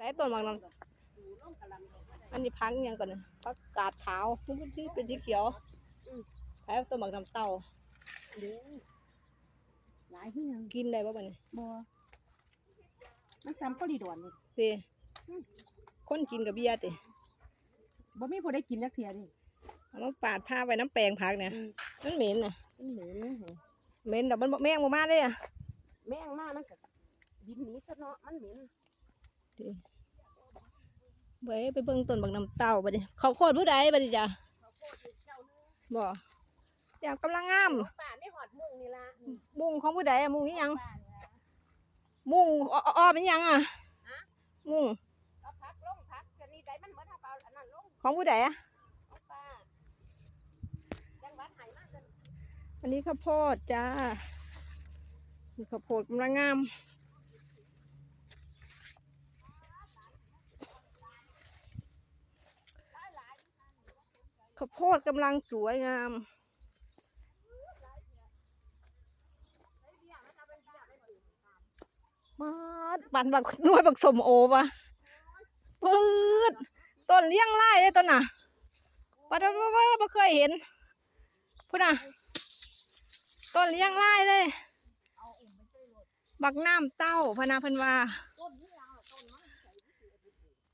แต่ต้นบางน้ำอันนี้พังอิหยังก่อนนะพักกาดขาวมันเป็นสีเป็นสีเขียวแพ้ต้นบางน้ำเต้าเด้อหลายเฮียงกินได้ป่ะบัดนี้บ่มันซ้ำก็ดีดอนนี่เตคนกินกับเบียร์ติบ่มีผู้ได้กินจักเที่ยนี่เอามาปาดผ้าไว้น้ำแปลงพักเนี่ยมันเหม็นน่ะมันเหม็นนะเหรอเหม็นแต่มันบ่แม่งบ่มาเลยอะแม่งมามันก็บินหนีซะเนาะมันเหม็น เว้ยไปเบิ่งต้นบางน้ำเต้าบัดนี้เขาวโคตรผู้ใดบัดนี้จ้ะบ่อยากกำลังงามป่าไม่หอดมุงนี่ล่ะมุงของผู้ใดอะมุงนี่ยังป่านี่ล่ะมุงอ้ออ้อเป็นยังอะมุงเอาพักลงพักจะนี่ได้มันเหมือนเอาเปล่าอันนั้นลงของผู้ใดอะเอาป่าจังหวัดไหนมาจังอันนี้ข้าวโพดจ้านี่ข้าวโพดกำลังงาม ข้าวโพดกำลังสวยงามมาปันบักหน่วยบักสมโอปะปืดต้นเลี้ยงไร่เลยต้นน่ะปัดว่าว่าบ่เคยเห็นพุ่นน่ะต้นเลี้ยงไร่เลย บักน้ำเต้าพนาพันวา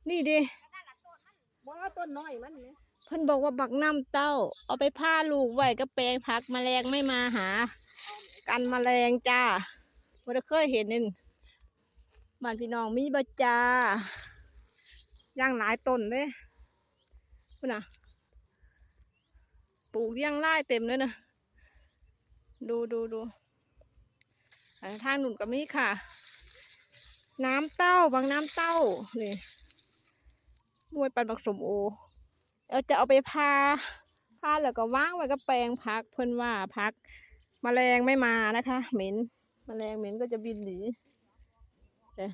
นี่ดิ ต้นน้อยมันเนี่ยเพิ่นบอกว่าบักน้ำเต้า เอาไปผ้าลูกไว้ก็แปลงผักแมลงไม่มาหา กันแมลงจ้าบ่ได้เคยเห็นนี่บ้านพี่น้องมีบ่จ้าย่างหลายต้นเลยพุ่นน่ะปลูกเลี้ยงไร่เต็มเลยนะดูดูดูทางทางหนุนก็มีค่ะ น้ำเต้าบางน้ำเต้านี่ มวยปันบักสมโอเราจะเอาไปพาพาแล้วก็ว่างไว้ก็แปลงพักเพิ่อนว่าพักมแมลงไม่มานะคะ เหม็นมแมลงเหม็นก็จะบินหนีเด้อ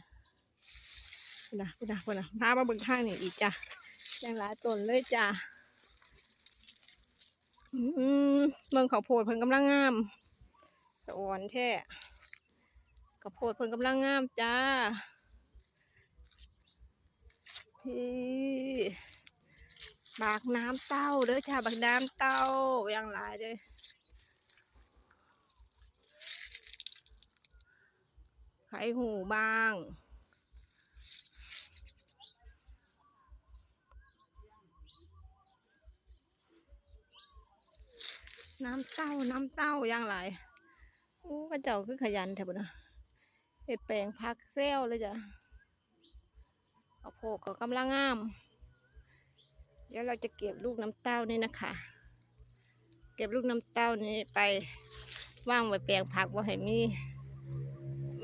นะนะนะพามาเบิ่งข้างนี่อีกจ้ะยังหลายต้นเลยจ้ะอืมเบิ่งข้าโพดเพิ่นกำลังงามสะอ่อนแท้ข้าโพดเพิ่นกำลังงามจ้า พี่บากน้ำเต้าเด้อจ้าบากน้ำเต้าอย่างหลายเด้อไข่หูบางน้ำเต้า น้ำเต้าอย่างไรโอ้กระเจ้าคือขยันแถวนะเห็ดแปลงพักเซลเลยจ้ะ เอาโพกก็กำลังงาม เดี๋ยวเราจะเก็บลูกน้ำเต้านี่นะคะ เก็บลูกน้ำเต้านี้ไปว่างไว้แปลงผักว่าให้มี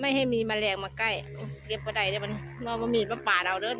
ไม่ให้มีแมลงมาใกล้ เก็บก็ได้เด้มันรอมามีดมาป่าเราเด้อ